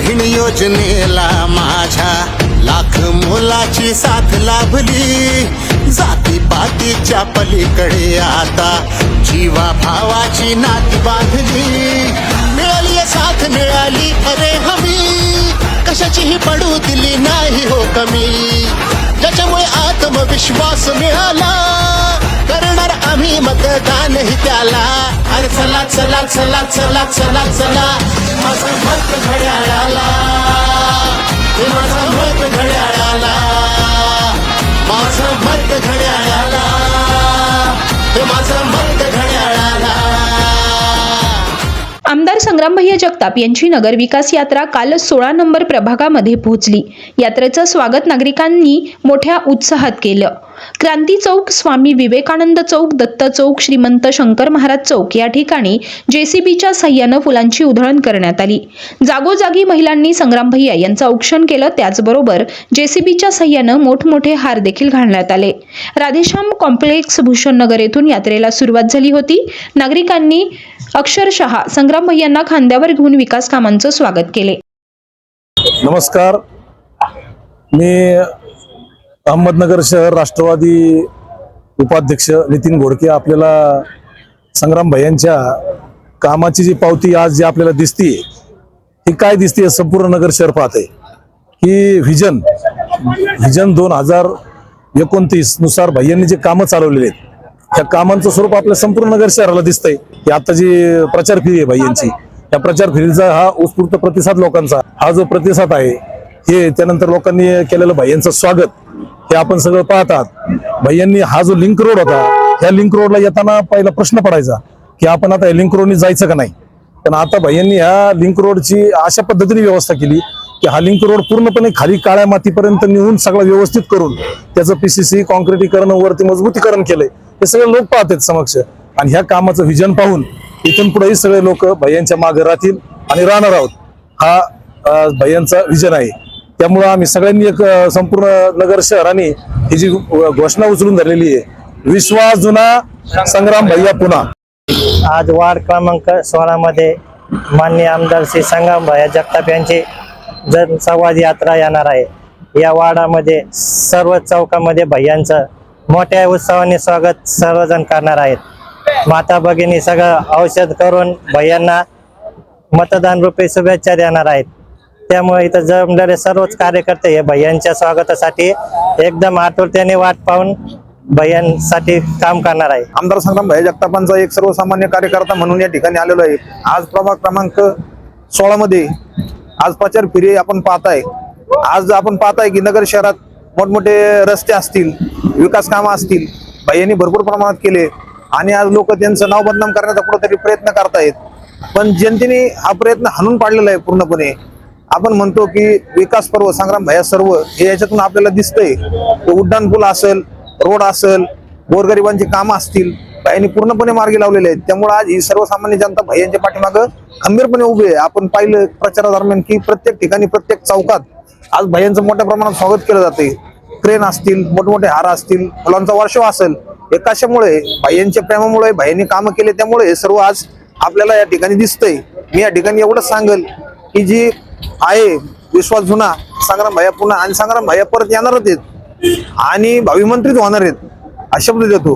योजनेला माझ्या लाख मोलाची साथ लाभली. जाती पातीच्या पलीकडे आता जीवा भावाची नाती बांधली. मिळाली साथ मिळाली अरे हमी. कशाचीही पडू दिली नाही हो कमी. ज्याच्यामुळे आत्मविश्वास मिळाला. आम्ही मतदानही त्याला. अरे चला चला चला चला चला चला. माझा मत घड्याळाला. संग्रामभैया जगताप यांची नगर विकास यात्रा काल सोळा नंबर प्रभागामध्ये पोहोचली. यात्रेचं स्वागत नागरिकांनी मोठ्या उत्साहात केलं. क्रांती चौक स्वामी विवेकानंद चौक दत्त चौक श्रीमंत शंकर महाराज चौक या ठिकाणी जेसीबीच्या सहाय्यानं फुलांची उधळण करण्यात आली. जागोजागी महिलांनी संग्रामभैया यांचं औक्षण केलं. त्याचबरोबर जेसीबीच्या सहाय्यानं मोठमोठे हार देखील घालण्यात आले. राधेश्याम कॉम्प्लेक्स भूषण नगर येथून यात्रेला सुरुवात झाली होती. नागरिकांनी अक्षरशः संग्रामभैयांना भैयांना खांद्यावर घेऊन विकास कामांचं स्वागत केले. नमस्कार. मी अहमदनगर शहर राष्ट्रवादी उपाध्यक्ष नितीन घोडके आपल्याला संग्राम भैयांच्या कामाची जी पावती आज जी आपल्याला दिसतीये ही काय दिसते संपूर्ण नगर शहर पाहते की व्हिजन व्हिजन दोन हजार एकोणतीसनुसार भैयांनी जे कामं चालवलेले आहेत त्या कामांचं स्वरूप आपल्या संपूर्ण नगर शहराला दिसतंय. की आता जी प्रचार फिरी आहे भैयांची या प्रचार फेरीचा हा उत्स्फूर्त प्रतिसाद लोकांचा हा जो प्रतिसाद आहे हे त्यानंतर लोकांनी केलेलं भैयांचं स्वागत हे आपण सगळं पाहतात. भैयांनी हा जो लिंक रोड होता ह्या लिंक रोडला येताना पहिला प्रश्न पडायचा की आपण आता लिंक रोडनी जायचं का नाही? पण आता भैयांनी ह्या लिंक रोडची अशा पद्धतीने व्यवस्था केली की हा लिंक रोड पूर्णपणे खाली काळ्या मातीपर्यंत नेऊन सगळं व्यवस्थित करून त्याचं पीसीसी कॉन्क्रिटीकरण वरती मजबूतीकरण केलंय हे सगळे लोक पाहतात समक्ष. आणि ह्या कामाचं व्हिजन पाहून इथून पुढेही सगळे लोक भैयांच्या मागे राहतील आणि राहणार आहोत. हा भैयांचा विजन आहे. त्यामुळं आम्ही सगळ्यांनी एक संपूर्ण नगर शहराने ही जी घोषणा उचलून धरलेली आहे. विश्वास जुना संग्राम भैया पुन्हा. आज वार्ड क्रमांक सोळा मध्ये माननीय आमदार श्री संग्राम भैया जगताप यांची जनसंवाद यात्रा येणार आहे. या वार्डामध्ये सर्व चौकामध्ये भैयांचं मोठ्या उत्सवाने स्वागत सर्वजण करणार आहेत. माता भगिनी सगळं औषध करून भैयांना मतदान रूपी शुभेच्छा देणार आहेत. त्यामुळे इथं जमलेले सर्वच कार्यकर्ते हे भैयांच्या स्वागतासाठी एकदम आतुरतेने वाट पाहून भैयांसाठी काम करणार आहे. आमदार संग्राम भाई जगतापांचा एक सर्वसामान्य कार्यकर्ता म्हणून या ठिकाणी आलेलो आहे. आज प्रभाग क्रमांक सोळा मध्ये आज प्रचार फेरी आपण पाहताय. आज आपण पाहताय की नगर शहरात मोठमोठे रस्ते असतील विकास कामं असतील भैयांनी भरपूर प्रमाणात केले. आणि आज लोक त्यांचं नाव बदनाम करण्याचा कुठंतरी प्रयत्न करतायत. पण जनतेने हा प्रयत्न हाणून पाडलेला आहे पूर्णपणे. आपण म्हणतो की विकास पर्व संग्राम भया सर्व हे याच्यातून आपल्याला दिसतंय. तो उड्डाण पूल असेल रोड असेल गोरगरिबांची कामं असतील भाईंनी पूर्णपणे मार्गी लावलेले आहेत. त्यामुळे आज ही सर्वसामान्य जनता भाईयांच्या पाठीमागं खंबीरपणे उभी आहे. आपण पाहिलं प्रचारादरम्यान की प्रत्येक ठिकाणी प्रत्येक चौकात आज भाईयांचं मोठ्या प्रमाणात स्वागत केलं जाते क्रेन असतील मोठमोठे हार असतील फुलांचा वर्षव असेल हे कशामुळे भाईंच्या प्रेमामुळे भाईंनी कामं केले त्यामुळे हे सर्व आज आपल्याला या ठिकाणी दिसतंय. मी या ठिकाणी एवढंच सांगेल की जी आहे विश्वास जुना संग्राम भाया पुन्हा आणि संग्राम भाया परत येणारच आहेत. आणि भावी मंत्रीच होणार आहेत अशा शब्द देतो.